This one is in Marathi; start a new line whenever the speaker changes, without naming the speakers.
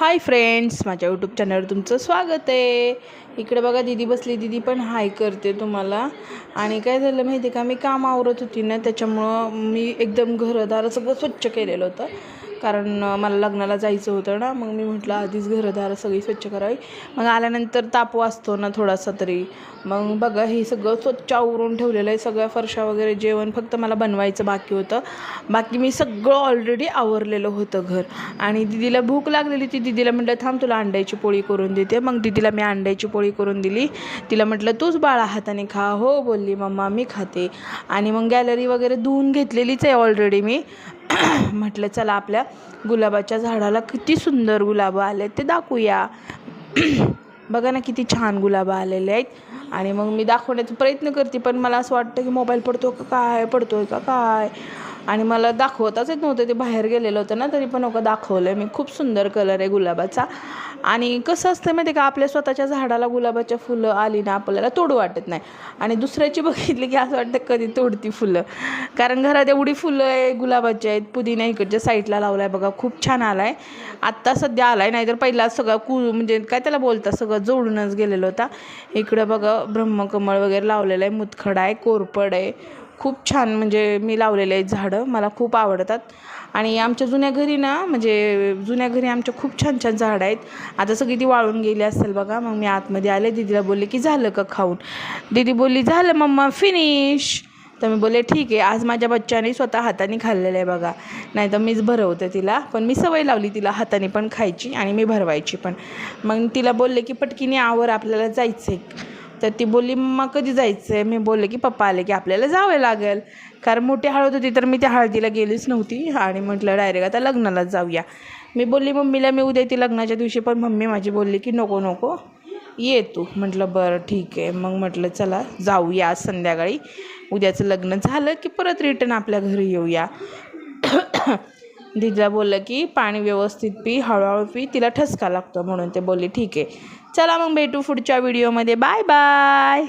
हाय फ्रेंड्स माझ्या यूट्यूब चॅनलवर तुमचं स्वागत आहे. इकडे बघा दिदी बसली. दिदी पण हाय करते तुम्हाला. आणि काय झालं माहिती आहे का? मी काम आवरत होती ना त्याच्यामुळं मी एकदम घरदार सगळं स्वच्छ केलेलं होतं. कारण मला लग्नाला जायचं होतं ना मग मी म्हटलं आधीच घरदार सगळी स्वच्छ करावी. मग आल्यानंतर ताप वाचतो ना थोडासा तरी. मग बघा हे सगळं स्वच्छ आवरून ठेवलेलं आहे सगळ्या फरशा वगैरे जेवण फक्त मला बनवायचं बाकी होतं. बाकी मी सगळं ऑलरेडी आवरलेलं होतं घर. आणि दिदीला भूक लागलेली ती दिदीला म्हटलं थांब तुला अंड्याची पोळी करून देते. मग दिदीला मी अंड्याची पोळी करून दिली. तिला म्हटलं तूच बाळा हाताने खा. हो बोलली मम्मा मी खाते. आणि मग गॅलरी वगैरे धुवून घेतलेलीच आहे ऑलरेडी मी. म्हटलं चला आपल्या गुलाबाच्या झाडाला किती सुंदर गुलाबं आले ते दाखवूया. बघा ना किती छान गुलाबं आलेले आहेत. आणि मग मी दाखवण्याचा प्रयत्न करते पण मला असं वाटतं की मोबाईल पडतो का काय पडतो आहे का काय? आणि मला दाखवताच येत नव्हतं ते बाहेर गेलेलं होतं ना तरी पण नका दाखवलं मी खूप सुंदर कलर आहे गुलाबाचा. आणि कसं असतं माहिती आहे का आपल्या स्वतःच्या झाडाला गुलाबाच्या फुलं आली ना आपल्याला तोडू वाटत नाही. आणि दुसऱ्याची बघितली की असं वाटतं कधी तोडती फुलं. कारण घरात एवढी फुलं आहे गुलाबाची आहेत पुदिना इकडच्या साईडला लावला आहे बघा खूप छान आला आहे आत्ता सध्या आला आहे नाहीतर पहिला सगळं कु म्हणजे काय त्याला बोलता सगळं जोडूनच गेलेलं होता. इकडं बघा ब्रह्मकमळ वगैरे लावलेलं आहे मुतखडा आहे कोरपड आहे खूप छान म्हणजे मी लावलेले आहेत झाडं मला खूप आवडतात. आणि आमच्या जुन्या घरी ना म्हणजे जुन्या घरी आमच्या खूप छान छान झाडं आहेत. आता सगळी ती वाळून गेली असेल बघा मग मी आतमध्ये आले दीदीला बोलले की झालं का खाऊन? दीदी बोलली झालं मम्मा फिनिश तर मी बोलले ठीक आहे आज माझ्या बच्च्याने स्वतः हाताने खाल्लेलं आहे बघा. नाही तर मीच भरवते तिला. पण मी सवय लावली तिला हाताने पण खायची आणि मी भरवायची पण. मग तिला बोलले की पटकीने आवर आपल्याला जायचं आहे तर ती बोलली मम्मा कधी जायचं आहे मी बोलले की पप्पा आले की आपल्याला जावं लागेल. कारण मोठी हळद होती तर मी त्या हळदीला गेलीच नव्हती. आणि म्हटलं डायरेक्ट आता लग्नालाच जाऊया. मी बोलली मम्मीला मी उद्या ती लग्नाच्या दिवशी पण मम्मी माझी बोलली की नको नको ये तू. म्हटलं बरं ठीक आहे. मग म्हटलं चला जाऊया आज संध्याकाळी. उद्याचं लग्न झालं की परत रिटर्न आपल्या घरी येऊया. दिदीला बोललं की पाणी व्यवस्थित पी हळूहळू पी तिला ठसका लागतो म्हणून ते बोलली ठीक आहे. चला मग भेटू पुढच्या व्हिडिओमध्ये बाय बाय